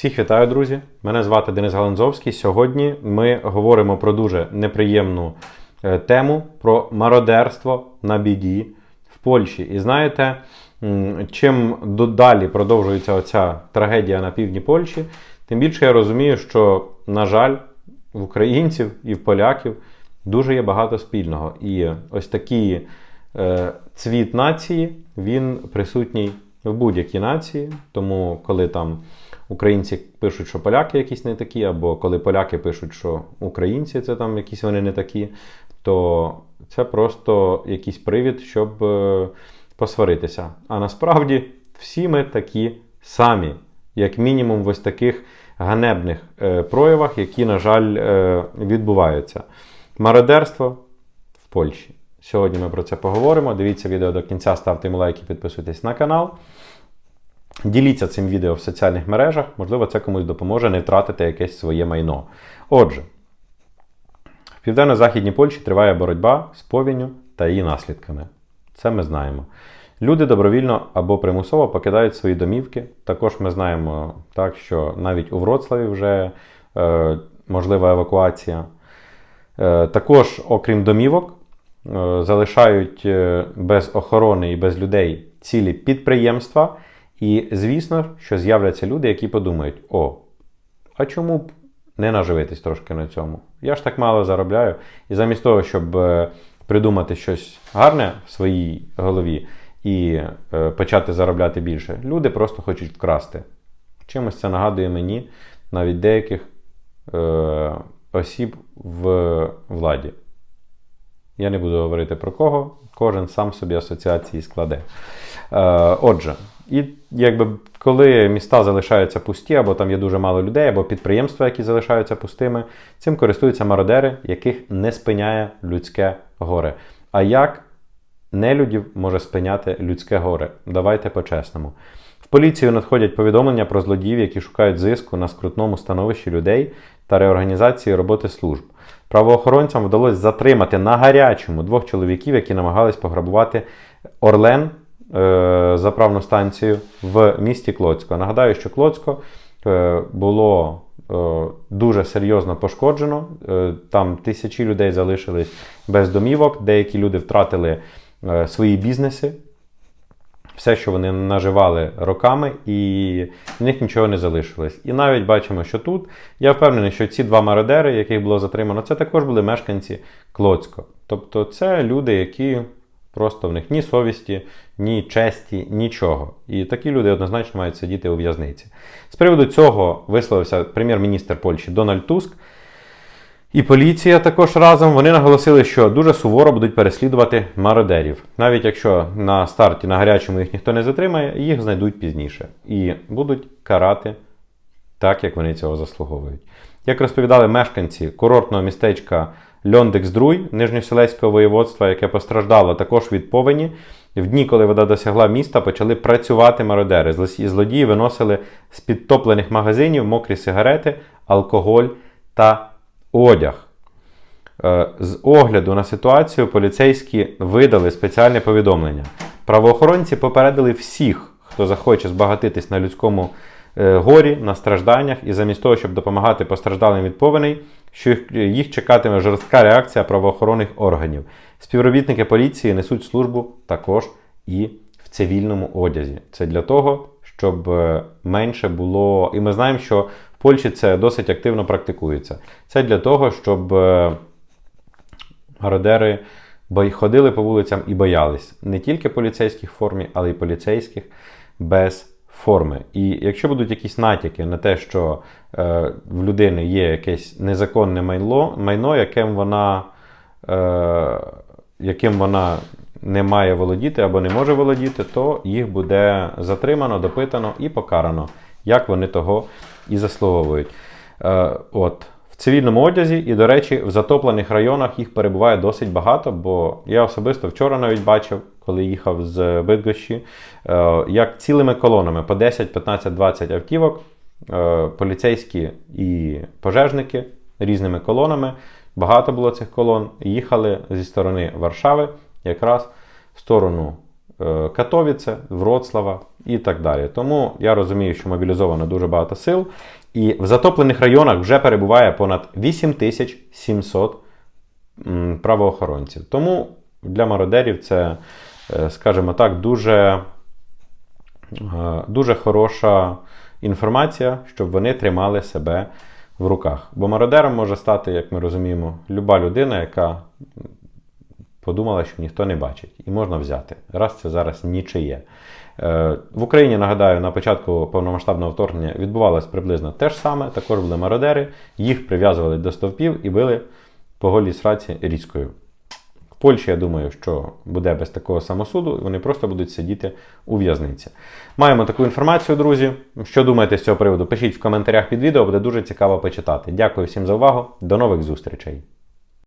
Всіх вітаю, друзі! Мене звати Денис Галанзовський. Сьогодні ми говоримо про дуже неприємну е, тему про мародерство на біді в Польщі. І знаєте, чим далі продовжується оця трагедія на півдні Польщі, тим більше я розумію, що, на жаль, в українців і в поляків дуже є багато спільного. І ось такий е, цвіт нації він присутній в будь-якій нації. Тому, коли там українці пишуть, що поляки якісь не такі, або коли поляки пишуть, що українці це там якісь вони не такі, то це просто якийсь привід, щоб е, посваритися. А насправді всі ми такі самі, як мінімум, в ось таких ганебних е, проявах, які, на жаль, е, відбуваються. Мародерство в Польщі. Сьогодні ми про це поговоримо. Дивіться відео до кінця, ставте йому лайки, підписуйтесь на канал. Діліться цим відео в соціальних мережах, можливо, це комусь допоможе не втратити якесь своє майно. Отже, в південно-західній Польщі триває боротьба з повінню та її наслідками. Це ми знаємо. Люди добровільно або примусово покидають свої домівки. Також ми знаємо, так, що навіть у Вроцлаві вже е, можлива евакуація. Е, також, окрім домівок, е, залишають е, без охорони і без людей цілі підприємства. І звісно, що з'являться люди, які подумають: о, а чому б не наживитись трошки на цьому? Я ж так мало заробляю. І замість того, щоб е, придумати щось гарне в своїй голові і е, почати заробляти більше, люди просто хочуть вкрасти. Чимось це нагадує мені навіть деяких е, осіб в владі. Я не буду говорити про кого, кожен сам собі асоціації складе. Е, отже, і якби коли міста залишаються пусті, або там є дуже мало людей, або підприємства, які залишаються пустими, цим користуються мародери, яких не спиняє людське горе. А як нелюдів може спиняти людське горе? Давайте по-чесному. В поліцію надходять повідомлення про злодіїв, які шукають зиску на скрутному становищі людей та реорганізації роботи служб. Правоохоронцям вдалося затримати на гарячому двох чоловіків, які намагались пограбувати Орлен е, заправну станцію в місті Клоцько. Нагадаю, що Клоцько е, було е, дуже серйозно пошкоджено. Там тисячі людей залишились без домівок, деякі люди втратили свої бізнеси. Все, що вони наживали роками, і в них нічого не залишилось. І навіть бачимо, що тут я впевнений, що ці два мародери, яких було затримано, це також були мешканці Клоцько. Тобто це люди, які просто в них ні совісті, ні честі, нічого. І такі люди однозначно мають сидіти у в'язниці. З приводу цього висловився прем'єр-міністр Польщі Дональд Туск. І поліція також разом вони наголосили, що дуже суворо будуть переслідувати мародерів. Навіть якщо на старті на гарячому їх ніхто не затримає, їх знайдуть пізніше і будуть карати так, як вони цього заслуговують. Як розповідали мешканці курортного містечка Льондекс-Друй Нижньоселецького воєводства, яке постраждало також від повені, в дні, коли вода досягла міста, почали працювати мародери. Злосі- Злодії виносили з підтоплених магазинів мокрі сигарети, алкоголь та одяг. Е, З огляду на ситуацію поліцейські видали спеціальне повідомлення. Правоохоронці попередили всіх, хто захоче збагатитись на людському е, горі, на стражданнях, і замість того, щоб допомагати постраждалим від повеней, що їх, чекатиме жорстка реакція правоохоронних органів. Співробітники поліції несуть службу також і в цивільному одязі. Це для того, щоб е, менше було. І ми знаємо, що в Польщі це досить активно практикується. Це для того, щоб е, мародери ходили по вулицям і боялись не тільки поліцейських в формі, але й поліцейських без форми. І якщо будуть якісь натяки на те, що е, в людини є якесь незаконне майно, майно яким вона, е, яким вона не має володіти або не може володіти, то їх буде затримано, допитано і покарано, як вони того і заслуговують. Е, от. В цивільному одязі, і, до речі, в затоплених районах їх перебуває досить багато, бо я особисто вчора навіть бачив, коли їхав з Бидгощі, е, як цілими колонами по 10, 15, 20 автівок, е, поліцейські і пожежники різними колонами, багато було цих колон, їхали зі сторони Варшави, якраз в сторону Катовіце, Вроцлава і так далі. Тому я розумію, що мобілізовано дуже багато сил, і в затоплених районах вже перебуває понад 8700 правоохоронців. Тому для мародерів це, е, скажімо так, дуже, е, дуже хороша інформація, щоб вони тримали себе в руках. Бо мародером може стати, як ми розуміємо, люба людина, яка подумала, що ніхто не бачить, і можна взяти. Раз це зараз нічиє. Е, В Україні, нагадаю, на початку повномасштабного вторгнення відбувалось приблизно те ж саме. Також були мародери, їх прив'язували до стовпів і били по голій сраці різкою. В Польщі, я думаю, що буде без такого самосуду, і вони просто будуть сидіти у в'язниці. Маємо таку інформацію, друзі. Що думаєте з цього приводу? Пишіть в коментарях під відео, буде дуже цікаво почитати. Дякую всім за увагу. До нових зустрічей!